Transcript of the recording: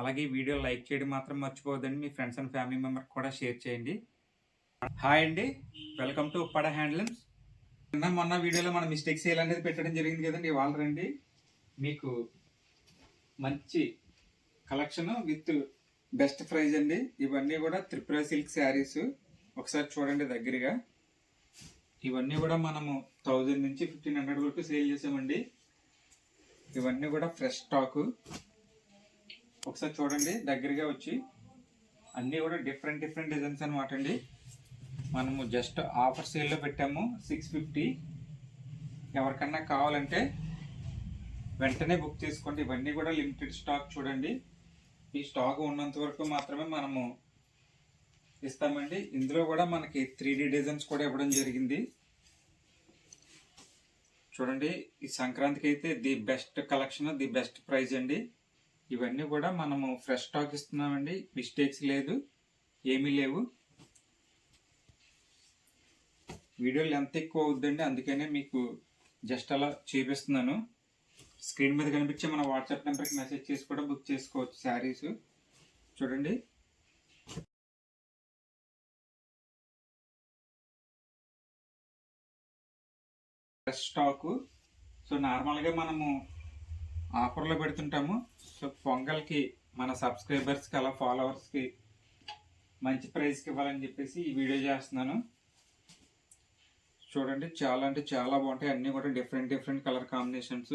అలాగే ఈ video like చేయడం మాత్రం మర్చిపోవద్దండి. మీ ఫ్రెండ్స్ అండ్ ఫ్యామిలీ మెంబర్ కూడా షేర్ చేయండి. హాయ్ అండి. Welcome to Uppada handlooms. నిన్న మొన్న వీడియోలో మన మిస్టేక్ సేల్ అనేది పెట్టడం జరిగింది కదండి. ఇవాళ రండి. మీకు మంచి కలెక్షన్ విత్ బెస్ట్ ప్రైజ్ అండి. ఇవన్నీ కూడా త్రిపుర సిల్క్ శారీస్. ఒకసారి చూడండి దగ్గరగా. ఇవన్నీ కూడా మనము థౌజండ్ నుంచి ఫిఫ్టీన్ హండ్రెడ్ వరకు సేల్ చేసామండి. ఇవన్నీ కూడా ఫ్రెష్ స్టాకు. ఒకసారి చూడండి దగ్గరగా వచ్చి అన్నీ కూడా డిఫరెంట్ డిఫరెంట్ డిజైన్స్ అనమాట అండి. మనము జస్ట్ ఆఫర్ సేల్లో పెట్టాము సిక్స్ ఫిఫ్టీ ఎవరికన్నా కావాలంటే వెంటనే బుక్ చేసుకోండి. ఇవన్నీ కూడా లిమిటెడ్ స్టాక్ చూడండి. ఈ స్టాక్ ఉన్నంత వరకు మాత్రమే మనము ఇస్తామండి. ఇందులో కూడా మనకి త్రీ డి డిజైన్స్ కూడా ఇవ్వడం జరిగింది. చూడండి ఈ సంక్రాంతికి అయితే the best collection the best price అండి. ఇవన్నీ కూడా మనము ఫ్రెష్ స్టాక్ ఇస్తున్నామండి. మిస్టేక్స్ లేదు ఏమీ లేవు. వీడియోలు ఎంత ఎక్కువ అవుద్దండి అందుకనే మీకు జస్ట్ అలా చూపిస్తున్నాను. స్క్రీన్ మీద కనిపించే మన వాట్సాప్ నెంబర్కి మెసేజ్ చేసి కూడా బుక్ చేసుకోవచ్చు శారీస్ చూడండి. ఫ్రెష్ స్టాకు సో నార్మల్గా మనము ఆఫర్లో పెడుతుంటాము. సో పొంగల్కి మన సబ్స్క్రైబర్స్కి అలా ఫాలోవర్స్కి మంచి ప్రైస్కి ఇవ్వాలని చెప్పేసి ఈ వీడియో చేస్తున్నాను. చూడండి చాలా అంటే చాలా బాగుంటాయి. అన్నీ కూడా డిఫరెంట్ డిఫరెంట్ కలర్ కాంబినేషన్స్.